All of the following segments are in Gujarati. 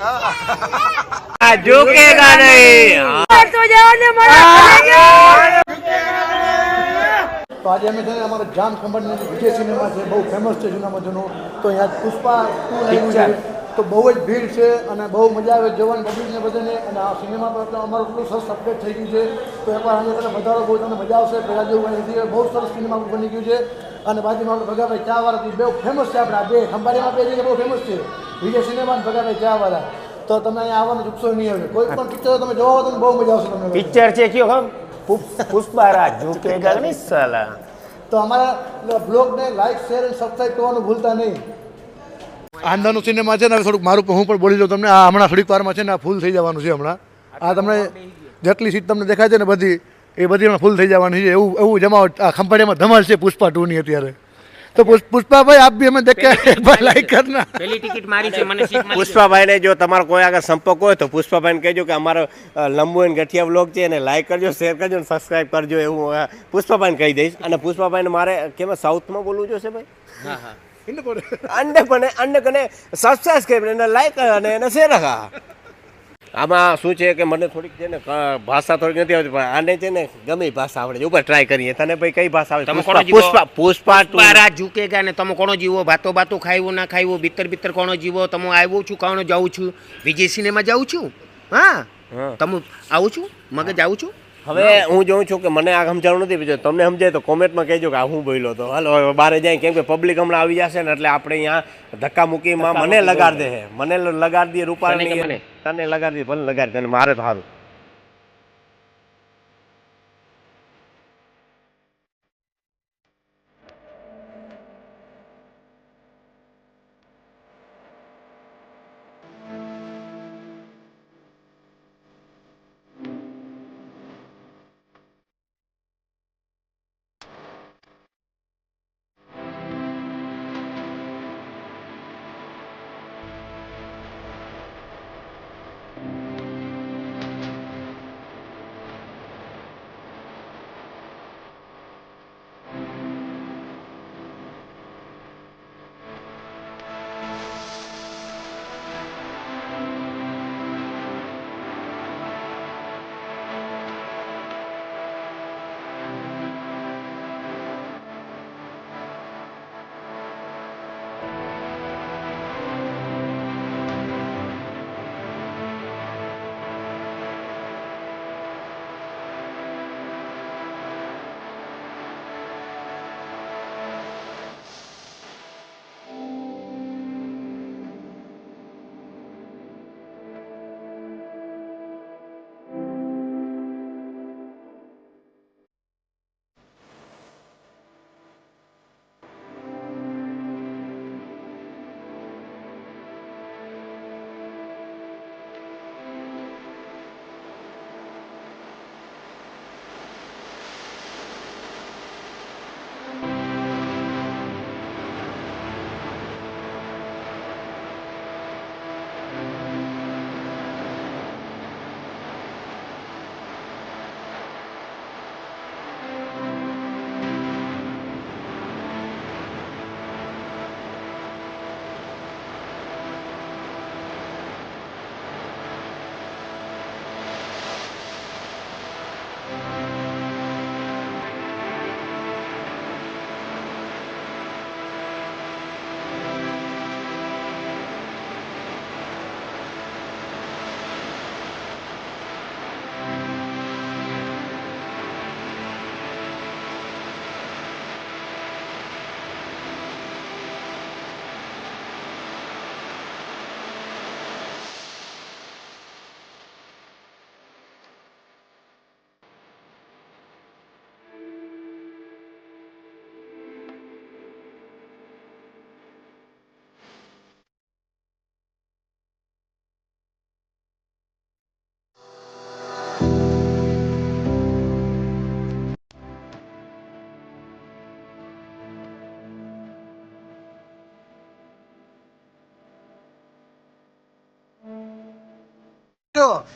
આ ઝુકેગા નહીં. તો જવાને મળે તો આજે અમે છે ને અમારા જામ ખંભાતની વિજય સિનેમા છે બહુ ફેમસ છે જૂનું. તો અહીંયા પુષ્પા ટુ લાગ્યું છે. તો બહુ જ ભીડ છે અને બહુ મજા આવે જવાન પબ્લિકને બધાને. અને આ સિનેમા પર અમારો અમારું એટલું સરસ અપડેટ થઈ ગયું છે. તો એકવાર અમે તમે વધારો બહુ તમને મજા આવશે. પહેલાં જેવું નથી બહુ સરસ સિનેમા બની ગયું છે. અને બાજુમાં આપણે ભગાભાઈ ચા વાળા બહુ ફેમસ છે આપણા બે. ખંભાળીમાં બે જગ્યા બહુ ફેમસ છે. વિજય સિનેમા અને ભગાભાઈ ચા વાળા તો તમે અહીંયા આવવાનું ચૂકશો નહીં આવે. કોઈ પણ પિક્ચર તમે જોવા હો તો બહુ મજા આવશે તમને. પિક્ચર છે કયો હમ? પુષ્પારાજ ઝુકેગા નહીં સાલા. તો અમારા બ્લોગને લાઈક શેર અને સબસ્ક્રાઈબ કરવાનું ભૂલતા નહીં. આંધાનું સિનેમા છે ને હવે થોડુંક મારું હું પણ બોલી દઉં તમને. આ હમણાં થોડીક વારમાં છે ને આ ફૂલ થઈ જવાનું છે હમણાં. આ તમને જેટલી સીટ તમને દેખાય છે ને બધી એ બધી ફૂલ થઈ જવાની છે. એવું એવું જમાવટ આ ખંભાળિયામાં ધમાલ છે પુષ્પા ટુની અત્યારે. તો પુષ્પાભાઈ આપ બી અમે દેખે એક વાર લાઈક કરના. પહેલી ટિકિટ મારી છે મને પુષ્પાભાઈને જો તમારો કોઈ આગળ સંપર્ક હોય તો પુષ્પાભાઈને કહેજો કે અમારો લંબુ એન ગઠિયા વ્લોગ છે એને લાઈક કરજો શેર કરજો અને સબસ્ક્રાઇબ કરજો એવું પુષ્પાભાઈને કહી દઈશ. અને પુષ્પાભાઈને મારે કેમ સાઉથમાં બોલવું જોશે ભાઈ? હા હા. અંડે પણ અંડે કને સબસ્ક્રાઇબ કરીને લાઈક અને એને શેર રાખા આમાં શું છે કે મને થોડીક છે ને ભાષા થોડીક નથી આવતી પણ આને છે ને ગમે ભાષા આવડે ઉપર ટ્રાય કરીએ. તને ભાઈ કઈ ભાષા આવે? તમે કોણ? પુષ્પા પુષ્પા. પુષ્પારાજ ઝુકેગા ને તમે કોણો જીવો? ભાતો ભાતો ખાયું ના ખાયું ભીતર ભીતર કોણ જીવો? તમે આવ્યો છું કોણો જાઉં છું. વિજય સિનેમા જાઉં છું? હા. તમે આવું છું? મગજ આવું છું? હવે હું જોઉં છું કે મને આ સમજાણું નથી બીજું. તમને સમજાય તો કોમેન્ટમાં કહેજો કે આ હું બોલ્યો તો. હાલો બારે જાય કેમ કે પબ્લિક હમણાં આવી જશે ને એટલે આપણે અહીંયા ધક્કા મૂકીમાં મને લગાડ દે મને લગાડ દે રૂપાણી? તને લગાડી ભલે લગાડ તને મારે તો સારું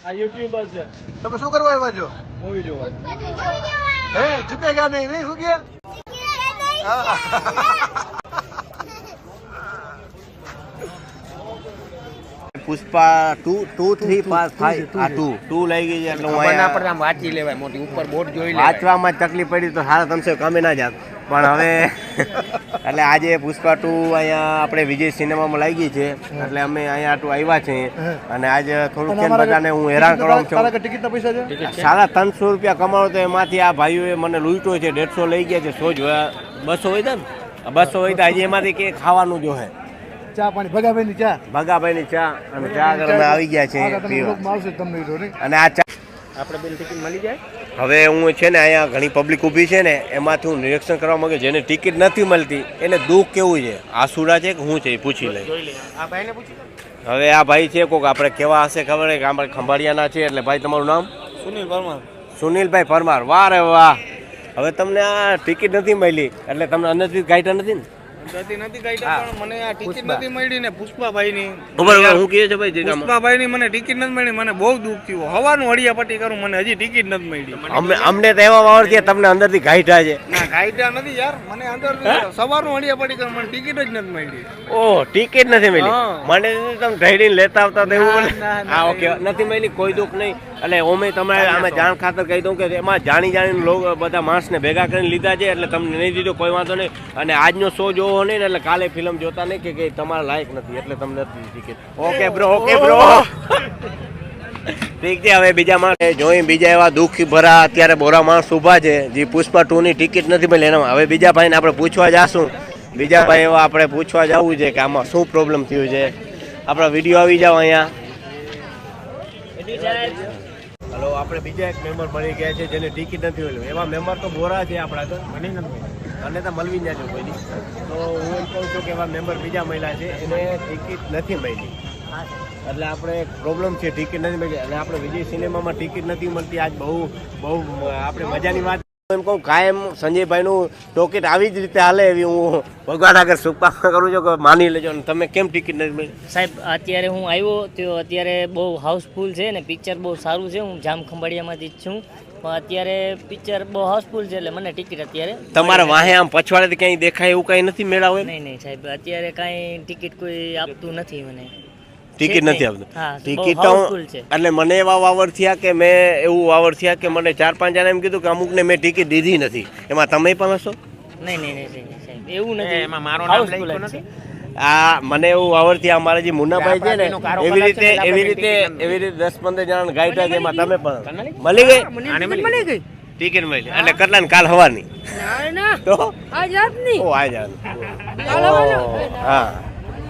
આ યુટ્યુબર છે. તમે શું કરવા આવ્યા છો? મૂવી જોવા. હે ચૂકેગા નહીં નહીં શું કે? પુષ્પા ટુ ટુ થ્રી પાસ ફાઈવ આ ટુ ટુ લઈ ગઈ છે એટલે હું એના પર આમ વાંચી લેવાય મોટી ઉપર બોર્ડ જોઈ લે વાંચવામાં તકલીફ પડી તો સારા તમસે કમે ના જાત પણ હવે એટલે આજે પુષ્પા ટુ અહીંયા આપણે વિજય સિનેમામાં લાગી છે. એટલે અમે અહીંયા ટુ આવ્યા છે અને આજે થોડુંક કેમ બધાને હું હેરાન કરવા છું. ટિકિટના પૈસા છે? સાડા ત્રણસો રૂપિયા કમાવો તો એમાંથી આ ભાઈઓએ મને લૂંટ્યો છે દેડસો લઈ ગયા છે. સો જોયા બસો હોય ને? બસો હોય તો હજી એમાંથી કે ખાવાનું જો હે. ચા પાણી ભગાભાઈની ચા? ભગાભાઈની ચા અને ચા આવી ગયા છે અને આ ચા આપણે બિલ ટિકિટ મળી જાય? હવે હું છે ને અહીંયા ઘણી પબ્લિક ઊભી છે ને એમાંથી હું નિરીક્ષણ કરવા માંગુ જેને ટિકિટ નથી મળતી એને દુઃખ કેવું છે? આસુરા છે કે હું છે એ પૂછી લઈ. હવે આ ભાઈ છે કોક આપણે કેવા હશે ખબર છે? કે આપણે ખંભાળિયાના છે એટલે ભાઈ તમારું નામ? સુનિલ પરમાર. સુનિલભાઈ પરમાર. વાહ રે વાહ. હવે તમને આ ટિકિટ નથી મળી એટલે તમને અનધિકૃત ગાઈટા નથી ને? નથી નથી કાઢ્યા પણ મને આ ટિકિટ નથી મળી ને હું કહે છે ભાઈ મને ટિકિટ નથી મળી મને બહુ દુઃખ થયું. હવાનું હળિયા પટ્ટી કરું મને હજી ટિકિટ નથી મળી. અમને અમને તો એવા વાવર છે તમને અંદરથી ગાઈટા છે. ના કાઢ્યા નથી યાર મને અંદર સવારનું હળિયા પટ્ટી કરું મને ટિકિટ જ નથી મળી. ઓહ ટિકિટ નથી મળી. મને તમે ઢળીને લેતા આવતા એવું હા ઓકે નથી મળી કોઈ દુઃખ નહીં. એટલે ઓમે તમે અમે જાણ ખાતર કહી દઉં કે એમાં જાણી જાણીને લોકો બધા માણસને ભેગા કરીને લીધા છે એટલે તમને નહીં દીધો કોઈ વાંધો નહીં. અને આજનો શો જોવો નહીં ને એટલે કાલે ફિલ્મ જોતા નહીં કે કંઈ તમારા લાયક નથી એટલે તમને નથી ticket okay bro okay bro ઠીક છે હવે બીજા માણસ જોઈ બીજા એવા દુઃખી ભરા અત્યારે બોરા માણસ ઊભા છે જે પુષ્પા ટુ ની ટિકિટ નથી મળી. એના હવે બીજા ભાઈને આપણે પૂછવા જાશું. બીજા ભાઈ એવા આપણે પૂછવા જવું છે કે આમાં શું પ્રોબ્લેમ થયું છે. આપણા વીડિયો આવી જાવ અહીંયા. આપણે બીજા એક મેમ્બર મળી ગયા છે જેને ટિકિટ નથી મળ્યું એવા મેમ્બર તો બોરા છે આપણા તો. મને નથી અને તો મળવી જ ના જો કોઈની તો હું એમ કહું છું કે એવા મેમ્બર બીજા મહિલા છે, એને ટિકિટ નથી મળી. એટલે આપણે પ્રોબ્લેમ છે, ટિકિટ નથી મળી. અને આપણે વિજય સિનેમામાં ટિકિટ નથી મળતી. આજ બહુ બહુ, આપણે મજાની વાત એમ કહું કાયમ સંજયભાઈનું ટોકેટ આવી જ રીતે હાલે એવી હું ભગવાન આગળ સુપા કરું છું કે માની લેજો. અને તમે કેમ ટિકિટ નથી મળી? સાહેબ અત્યારે હું આવ્યો તો અત્યારે બહુ હાઉસફુલ છે ને પિક્ચર બહુ સારું છે હું જામ ખંભાળિયામાંથી જ છું. પણ અત્યારે પિક્ચર બહુ હાઉસફુલ છે એટલે મને ટિકિટ અત્યારે તમારા વાહે આમ પછવાડેથી કંઈ દેખાય એવું કંઈ નથી મેળાવે નહીં નહીં સાહેબ અત્યારે કાંઈ ટિકિટ કોઈ આપતું નથી મને. ટિકિટ નથી. આપતું ટિકિટ તો એટલે મને એવા વાવર થયા કે મેં એવું વાવર થયા કે મને ચાર પાંચ જણા એમ કીધું કે અમુકને મેં ટિકિટ દીધી નથી. એમાં તમે પણ હશો? નહીં નહીં નહીં નહીં, સાહેબ. એવું નથી. એમાં મારો નામ. નથી. આ મને એવું વાવર થયા અમારા જે મુન્નાભાઈ છે ને એવી રીતે એવી રીતે એવી રીતે દસ પંદર જણા ગાઈડ છે એમાં તમે પણ મળી? ગઈ. મળી ગઈ? ટિકિટ મળી એટલે કાલ હવાની. ના ના. તો? આજ રાતની. ઓ આજ આજ. કાલ આવવાનું. ઓહ, હા.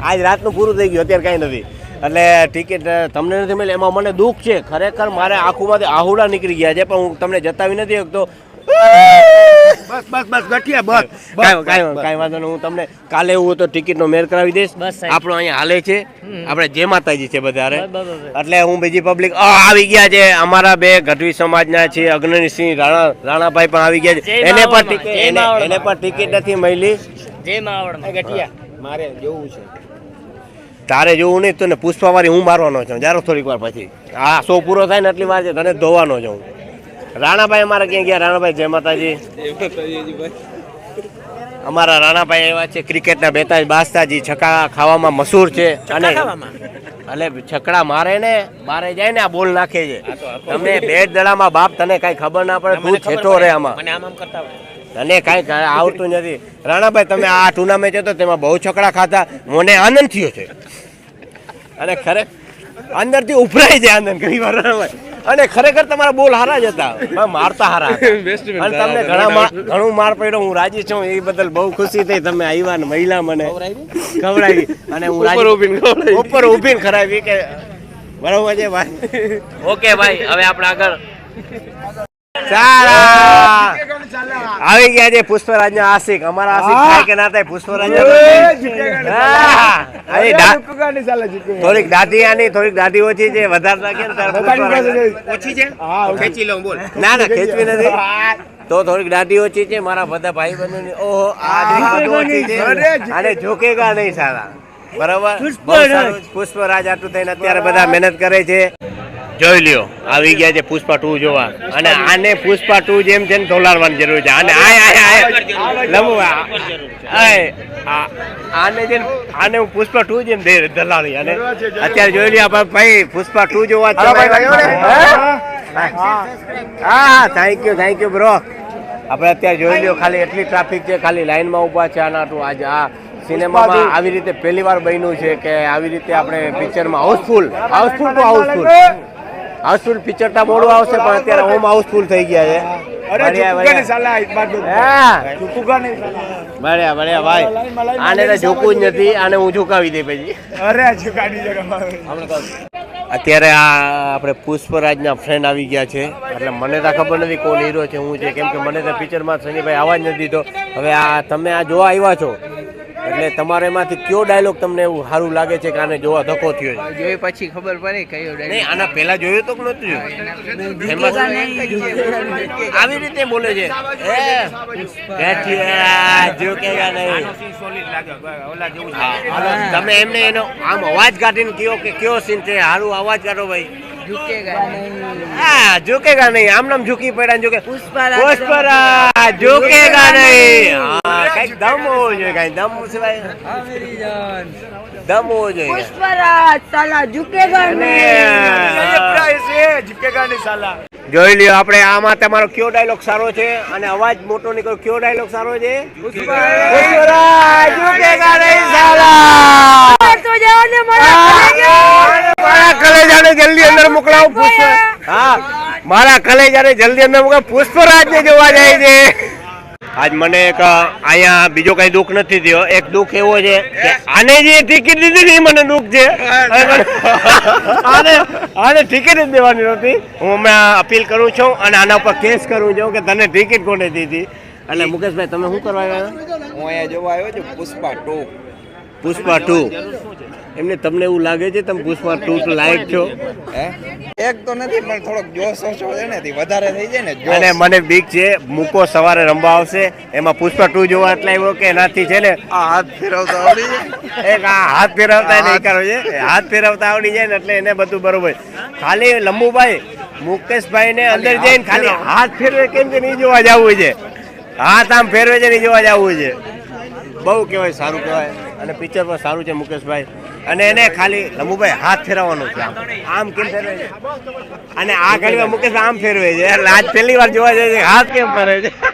આજ રાતનું પૂરું થઈ ગયું અત્યારે કાંઈ નથી. એટલે ટિકિટ તમને નથી મળી એમાં મને દુઃખ છે. ખરેખર મારે આંખોમાંથી આહુડા નીકળી ગયા છે પણ હું તમને જતાવી નથી શકતો. બસ બસ બસ ગઠિયા બસ કાંઈ કાંઈ કાંઈ વાંધો નહીં હું તમને કાલે એવું તો ટિકિટનો મેર કરાવી દઈશ. બસ આપણો અહીંયા હાલે છે. આપણે જે માતાજી છે બધારે. એટલે હું બીજી પબ્લિક આવી ગયા છે. અમારા બે ગઢવી સમાજના છે અગ્નિસિંહ રાણા રાણાભાઈ પણ આવી ગયા છે. એને પણ એને પણ ટિકિટ નથી મળી. જય માવડ ગઠિયા મારે જોવું છે. તારે જોવું નહીં તને પુષ્પાવાળી હું મારવાનો છું. જારો થોડીક વાર પછી. આ શો પૂરો થાય ને એટલી વાર છે તને ધોવાનો છું. રાણાભાઈ અમારા ક્યાં ગયા? રાણાભાઈ જય માતાજી. અમારા રાણાભાઈ એવા છે ક્રિકેટના બેતાજ બાસ્તાજી છકા ખાવામાં મશહૂર છે. અને એટલે છકડા મારે ને મારે જાય ને આ બોલ નાખે છે. તમને બે દડામાં બાપ તને કઈ ખબર ના પડે તું છેટો રે આમાં. તને કાંઈ આવડતું નથી. રાણાભાઈ તમે આ ટુર્નામેન્ટ હતો તેમાં બહુ છકડા ખાતા મને આનંદ થયો છે. અને ખરે અંદરથી ઉભરાઈ જાય આનંદ ઘણી વાર રાણાભાઈ. અને ખરેખર તમારા બોલ હારા જ હતા. મારતા હારા અને તમને ઘણા માર- ઘણું માર પડ્યો. હું રાજી છું એ બદલ બહુ ખુશી થઈ. તમે આવ્યા ને મહિલા મને. ખવડાવી અને હું રાજી ઉપર ઊભીને ખરાવી કે બરોબર છે ભાઈ. ઓકે ભાઈ હવે આપણે આગળ. સારા! આવી ગયા છે પુષ્પરાજ ના આશિક. અમારા આશિક થાય કે ના થાય પુષ્પરાજ થોડીક દાદી આની થોડીક દાદી ઓછી છે વધારે લાગે ને ઓછી છે? ખેંચી લઉં બોલ. ના ના ખેંચવી નથી. તો થોડીક દાઢી ઓછી છે મારા બધા ભાઈ બંધુ ઓહો આ ઓછી છે. અને ઝુકેગા નહીં સારા બરાબર? પુષ્પરાજ આટલું થઈને અત્યારે બધા મહેનત કરે છે. જોઈ લ્યો. આવી ગયા છે પુષ્પા ટુ જોવા. અને આને પુષ્પા ટુ જેમ છે ને ધોલાડવાની જરૂર છે. અને આય આય આય. લંબુ આય આને છે આને હું પુષ્પા ટુ જેમ દે અને અત્યારે જોઈ લ્યો આપણે ભાઈ પુષ્પા ટુ જોવા હા. Thank you thank you bro આપણે અત્યારે જોઈ લ્યો ખાલી એટલી ટ્રાફિક છે ખાલી લાઈનમાં ઊભા છે આના હાટુ આજે આ સિનેમામાં આવી રીતે પહેલી વાર બન્યું છે કે આવી રીતે આપણે પિક્ચરમાં હાઉસફુલ હાઉસફુલ તો હાઉસફુલ હાઉસફુલ પિક્ચર તો મોડું આવશે પણ અત્યારે હોમ હાઉસફુલ થઈ ગયા છે. બઢિયા, બઢિયા, ભાઈ. આને તો ઝૂકવું જ નથી આને હું ઝુકાવી દે પછી. અત્યારે આ આપણે પુષ્પરાજના ફ્રેન્ડ આવી ગયા છે. એટલે મને તો ખબર નથી કોણ હીરો છે હું છે. કેમ કે મને તો પિક્ચરમાં સનીભાઈ આવા જ નથી તો હવે આ તમે આ જોવા આવ્યા છો એટલે તમારે એમાંથી કયો ડાયલોગ તમને એવું સારું લાગે છે કે આને જોવા ધક્કો થયો છે? જોઈ પછી ખબર પડે કયો નહીં આના પહેલા જોયો તો કે નહોતું જોયું? આવી રીતે બોલે છે? એ, બેઠિયા, ઝૂકેગા નહીં. તમે એમને એનો આમ અવાજ કાઢીને કયો કે કયો સીન છે? સારું અવાજ કાઢો ભાઈ. ઝુકેગા નહીં. હા ઝુકેગા નહીં. આમ નામ ઝૂકી પડ્યા ઝુકે પુષ્પરાજ. પુષ્પરાજ ઝુકેગા નહીં. હા કંઈક દમ હોવો જોઈએ કઈ દમ સિવાય. દમ હોવો જોઈએ. પુષ્પરાજ સાલા ઝુકેગા જોઈ લ્યો આપણે આમાં તમારો કયો ડાયલોગ સારો છે અને અવાજ મોટો નીકળ્યો કયો ડાયલોગ સારો છે? પુષ્પરાજ. ઝુકેગા નહીં સાલા. તો જાઓ ને મારા મારા કલેજાને જલ્દી અંદર મોકલાવો પુષ્પ હા મારા કલેજાને જલ્દી અંદર મોકલાવો. પુષ્પરાજને જોવા જાય છે. આજ મને એક અહીંયા બીજો કઈ દુઃખ નથી થયો. એક દુઃખ એવો છે કે આને જે ટિકિટ દીધી ને મને દુઃખ છે. આને આને ટિકિટ જ દેવાની નહોતી. હું હમણાં અપીલ કરું છું અને આના ઉપર કેસ કરું છું કે તને ટિકિટ કોને દીધી? એટલે મુકેશભાઈ તમે શું કરવા આવ્યા? હું અહીંયા જોવા આવ્યો છું પુષ્પા ટુ. પુષ્પા ટુ. એમને તમને એવું લાગે છે તમે પુષ્પા ટુ લાયક છો? હે? એક તો નથી પણ થોડોક જોશ ઓછો છે ને વધારે થઈ જાય ને અને મને બીક છે મૂકો સવારે રમવા આવશે એમાં પુષ્પા ટુ જોવા એટલે આવ્યો કે એનાથી છે ને? આ હાથ ફેરવતા આવડી જાય. એક આ હાથ ફેરવતા નહીં કરો છે હાથ ફેરવતા આવડી જાય ને એટલે એને બધું બરોબર. ખાલી લંબુભાઈ મુકેશભાઈ ને અંદર જઈને ખાલી હાથ ફેરવે કેમ કે નહીં જોવા જવું છે? હાથ આમ ફેરવે છે નહીં જોવા જવું છે. બહુ કહેવાય સારું કહેવાય. અને પિક્ચર પણ સારું છે, મુકેશભાઈ. અને એને ખાલી લંબુભાઈ હાથ ફેરવવાનો છે આમ. કેમ ફેરવે છે? અને આ ઘણી મુકેશ આમ ફેરવે છે. એટલે આજ પહેલી વાર જોવા જાય છે હાથ કેમ ફેરવે છે?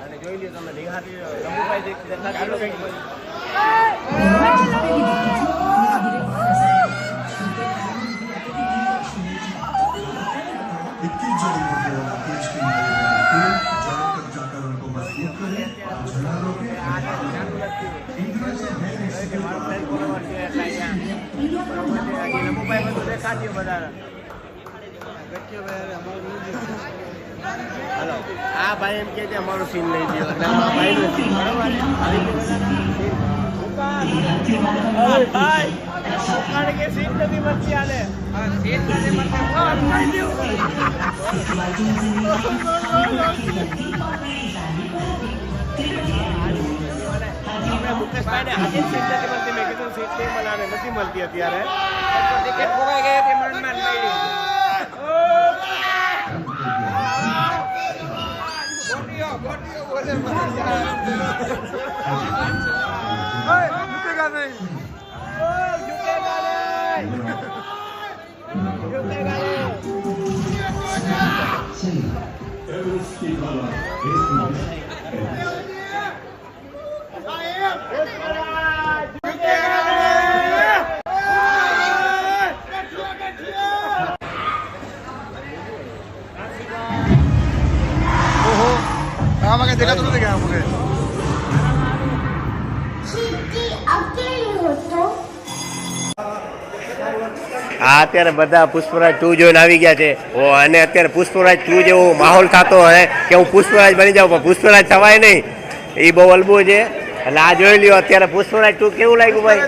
અને જોઈ લ્યો તમે નિહાળી લંબુભાઈ જે દેખાડો કંઈક इतनी जड़ी बूटी वाला देश की नजर जहाँ तक जाकर उनको मजबूत करें झला रोके इंडिया से है આ ભાઈ એમ કે અમારું સીન લઈ લ્યો. એટલે આ ભાઈનું scene, બરાબર? આવી રીતે બધા scene. નથી મળતી અત્યારે ટિકિટ ખોવાઈ ગઈ હતી મનમાં મળી આમાં કઈ દેખાતું નથી કે આમાં કઈ હા અત્યારે બધા પુષ્પરાજ ટુ જોઈને આવી ગયા છે. ઓ અને અત્યારે પુષ્પરાજ ટુ જેવો માહોલ થતો હે કે હું પુષ્પરાજ બની જાઉં પણ પુષ્પરાજ થવાય નહીં. એ બહુ અલબું છે. એટલે આ જોઈ લ્યો અત્યારે પુષ્પરાજ ટુ કેવું લાગ્યું ભાઈ?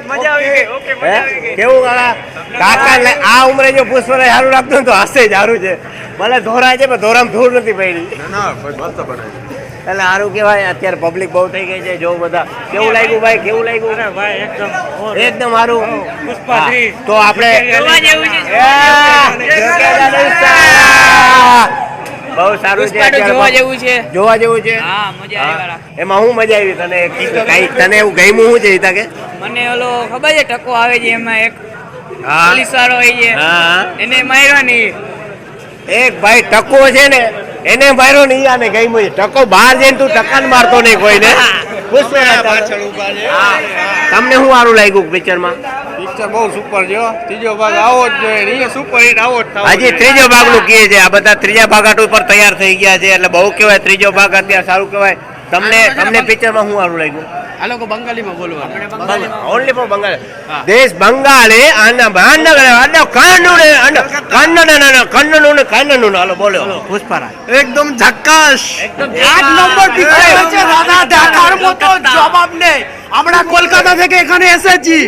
કેવું કાકા કાકા આ ઉંમરે જો પુષ્પરાજ સારું લાગતું તો હશે જ સારું છે. ભલે ધોરાય છે પણ ધોરામ ધૂળ નથી પડી ના એટલે સારું કહેવાય અત્યારે પબ્લિક બહુ થઈ ગઈ છે જો બધા. કેવું લાગ્યું ભાઈ? કેવું લાગ્યું? ભાઈ એકદમ એકદમ સારું. તો આપણે બહુ સારું છે જોવા જેવું છે. જોવા જેવું છે? હા મજા હા. એમાં હું મજા આવી તને કઈ તને એવું ગમ્યું શું છે ઈતા કે મને ઓલો ખબર છે ટકો આવે છે એમાં એક પોલીસ વાળો હોય છે. હા એને માર્યો નહીં એક ભાઈ ટકો છે ને એને માર્યો નહીં આને ગઈ છે. ટકો બહાર જઈને તું ટકાન મારતો નહીં કોઈને. છે. હા. તમને શું સારું લાગ્યું પિક્ચરમાં પિક્ચર બહુ સુપર જો ત્રીજો ભાગ આવો જ જોઈએ. સુપર હિટ આવો જ હજી ત્રીજો ભાગનું કહે છે. આ બધા ત્રીજા ભાગ આટુ ઉપર તૈયાર થઈ ગયા છે. એટલે બહુ કહેવાય ત્રીજો ભાગ અત્યારે સારું કહેવાય. તમને તમને પિક્ચરમાં શું સારું લાગ્યું? આ લોકો બંગાળીમાં બોલવાનું ઓનલી ફોર બંગાળ દેશ બંગાળે આના ભાંડગળે આનો કાંડુને આનો કન્નડ ને કન્નડ ને કન્નડ ને હાલો બોલો પુષ્પારાજ એકદમ ઝક્કાસ આઠ নম্বর picture হচ্ছে দাদা দেখার মতো জবাব নেই আমরা কলকাতা থেকে এখানে এসেছি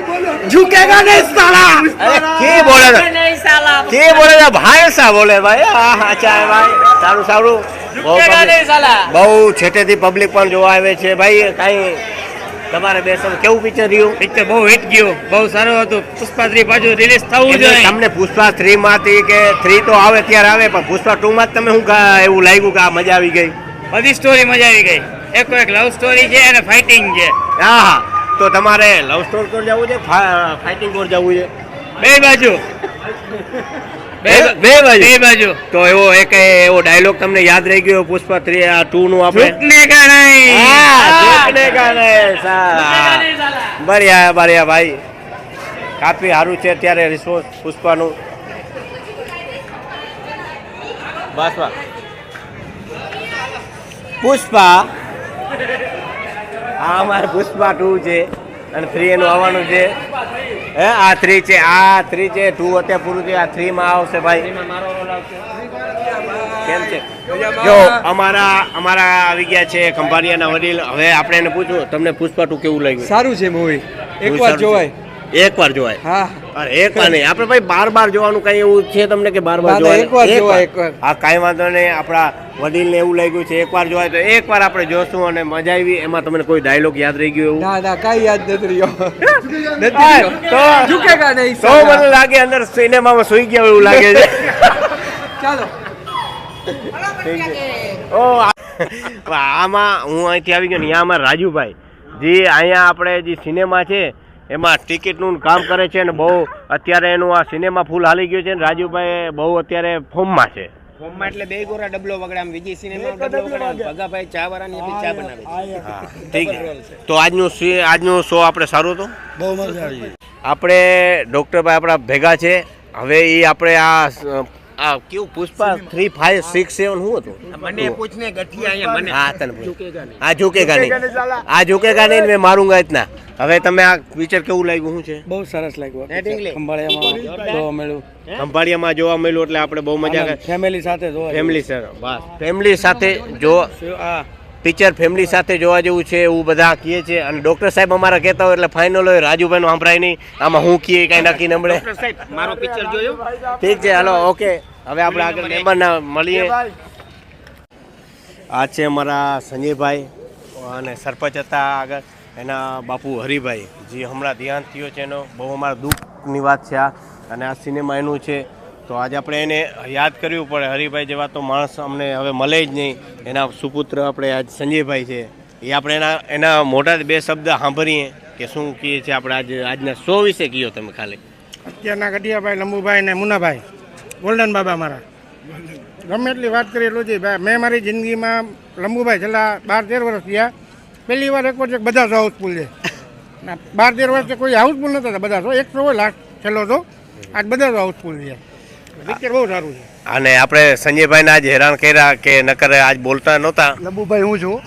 ঝুঁকেগা নেই সারা અરે કે બોલે છે? નહીં સાલા કે બોલે છે? ભાઈ સા બોલે ભાઈ હા હા ચાય ભાઈ સારું સારું બહુ ઝુકેગા public- નહીં સાલા બહુ છેટેથી પબ્લિક પણ જોવા આવે છે ભાઈ કાંઈ તમારે બેસો કેવું પિક્ચર રહ્યું? પિક્ચર બહુ હિટ ગયું. બહુ સારું હતું. પુષ્પા થ્રી પાછું રિલીઝ થવું જોઈએ. તમને પુષ્પા થ્રી માંથી કે થ્રી તો આવે ત્યારે આવે પણ પુષ્પા ટુ માં તમે શું એવું લાગ્યું કે આ મજા આવી ગઈ? બધી સ્ટોરી મજા આવી ગઈ. એક એક લવ સ્ટોરી છે અને ફાઇટિંગ છે. હા હા. તો તમારે લવ સ્ટોરી પર જવું છે? ફાઇટિંગ પર જવું છે? બે બાજુ. બે બાજુ. બે બાજુ. તો એવો એક એવો ડાયલોગ તમને યાદ રહી ગયો પુષ્પા થ્રી આ ટુ નું આપણે? ઝૂકને કા નહીં હા, ઝૂકને કા નહીં, સા. બઢિયા બઢિયા ભાઈ. કાફી સારું છે અત્યારે રિસ્પોન્સ પુષ્પાનું. બસ બસ. પુષ્પા. આ અમારે પુષ્પા ટુ છે. અને થ્રી એનું આવવાનું છે. હે આ થ્રી છે આ થ્રી છે ટુ અત્યારે પૂરું છે આ થ્રીમાં આવશે ભાઈ. કેમ છે? જો અમારા અમારા આવી ગયા છે ખંભાળિયાના વડીલ. હવે આપણે એને પૂછવું તમને પુષ્પા ટુ કેવું લાગ્યું? સારું છે મૂવી સારું છે? એકવાર જોવાય. હા. અરે એકવાર નહીં. આપણે ભાઈ બાર બાર જોવાનું કઈ એવું છે તમને કે બાર બાર જોવાય? એકવાર જોવાય, એકવાર. હા કાંઈ વાંધો નહીં. આપણા વડીલને એવું લાગ્યું છે એકવાર જોવાય તો એકવાર આપણે જોશું અને મજા આવી. એમાં તમને કોઈ ડાયલોગ યાદ રહી ગયો એવું? ના ના કાંઈ યાદ નથી રહ્યો. નથી તો ઝુકેગા નહીં તો મને લાગે અંદર સિનેમામાં સુઈ ગયા એવું લાગે છે. ચાલો. ઓ આમાં હું અહીંથી આવી ગયો ને અહીંયા અમારા રાજુભાઈ. જે અહીંયા આપણે જે સિનેમા છે એમાં ટિકિટનું કામ કરે છે ને બહુ અત્યારે એનું આ સિનેમા ફૂલ હાલી ગયું છે ને રાજુભાઈ બહુ અત્યારે ફોર્મમાં છે. ફોર્મમાં એટલે બે ગોરા ડબલો વગડાય વિજય સિનેમા ડબલો વગડાય ભગાભાઈ ચા વાળાની એટલે ચા બનાવે હા ઠીક છે. તો આજનું આજનું શો આપણે સારું હતું? બહુ મજા આવી. આપણે ડૉક્ટરભાઈ આપણા ભેગા છે. હવે એ આપણે આ આ કેવું Pushpa? Three five six seven શું હતું? મને પૂછને ગઠિયા અહીંયા મને. હા તને આ ઝુકેગા નહીં. આ ઝુકેગા નહીં ને મેં મારુંગા ઇતના હવે તમે આ પિક્ચર કેવું લાગ્યું? શું છે? બહુ સરસ લાગ્યું. ખંભાળિયામાં જોવા મળ્યું. ખંભાળિયામાં જોવા મળ્યું એટલે આપણે બહુ મજા આવે ફેમિલી સાથે જોવા ફેમિલી સર બસ. ફેમિલી સાથે જો આ. પિક્ચર ફેમિલી સાથે જોવા જેવું છે એવું બધા કહે છે. અને ડૉક્ટર સાહેબ અમારા કહેતા હોય એટલે ફાઇનલ હોય. રાજુભાઈનું સાંભળાય નહીં. આમાં હું કહીએ કાંઈ નક્કી ન મળે ડોક્ટર સાહેબ મારો પિક્ચર જોયો. ઠીક છે હાલો ઓકે હવે આપણે આગળ મહેમાનના મળીએ. આ છે અમારા સંજયભાઈ અને સરપંચ હતા આગળ. એના બાપુ હરિભાઈ. જે હમણાં ધ્યાન થયો છે એનો. બહુ અમારા દુઃખની વાત છે આ. અને આ સિનેમા એનું છે. તો આજે આપણે એને યાદ કરવું પડે. હરિભાઈ જેવા તો માણસ અમને હવે મળે જ નહીં. એના સુપુત્ર આપણે આજ સંજયભાઈ છે. એ આપણે એના એના મોટા બે શબ્દ સાંભળીએ કે શું કહીએ છીએ આપણે આજે, આજના શો વિશે કયો તમે ખાલી? અત્યારના ગઢિયાભાઈ, લંબુભાઈ ને મુનાભાઈ. ગોલ્ડન બાબા મારા. ગમે એટલી વાત કરીએ છે ભાઈ, મેં મારી જિંદગીમાં લંબુભાઈ છેલ્લા બાર તેર વર્ષ થયા. પહેલી વાર એક વર્ષ બધા શો હાઉસફુલ છે. બાર તેર વર્ષે કોઈ હાઉસફુલ નતા બધા શો એક શો લાસ્ટ, છેલ્લો શો આજ બધા શો હાઉસફુલ છે. પિક્ચર બહુ સારું છે. અને આપણે સંજયભાઈને આજ હેરાન કર્યા કે નકર આજ બોલતા નહોતા. લંબુભાઈ હું છું.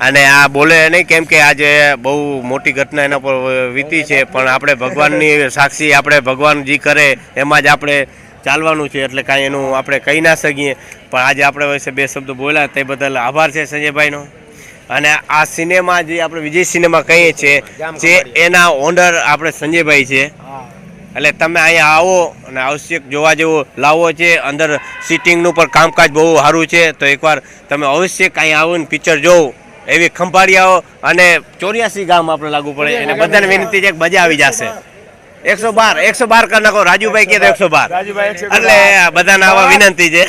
અને આ બોલે નહીં કેમ કે આજે બહુ મોટી ઘટના એના પર વીતી છે પણ આપણે ભગવાનની સાક્ષી આપણે ભગવાન જે કરે એમાં જ આપણે ચાલવાનું છે એટલે કાંઈ એનું આપણે કહી ના શકીએ. પણ આજે આપણે વચ્ચે બે શબ્દો બોલ્યા તે બદલ આભાર છે સંજયભાઈનો. અને આ સિનેમા જે આપણે વિજય સિનેમા કહીએ છીએ જે એના ઓનર આપણે સંજયભાઈ છે. એટલે તમે અહીંયા આવો અને આવશ્યક જોવા જેવું લાવો છે. અંદર સિટિંગનું પણ કામકાજ બહુ સારું છે. તો એકવાર તમે આવશ્યક અહીંયા આવો ને પિક્ચર જોવો. એવી ખંભાળિયાઓ અને ચોર્યાસી ગામ આપણે લાગુ પડે. એને બધાને વિનંતી છે કે મજા આવી જશે. એકસો બાર એકસો બાર કરી નાખો. રાજુભાઈ કહે તો એકસો બાર. એટલે બધાને આવા વિનંતી છે.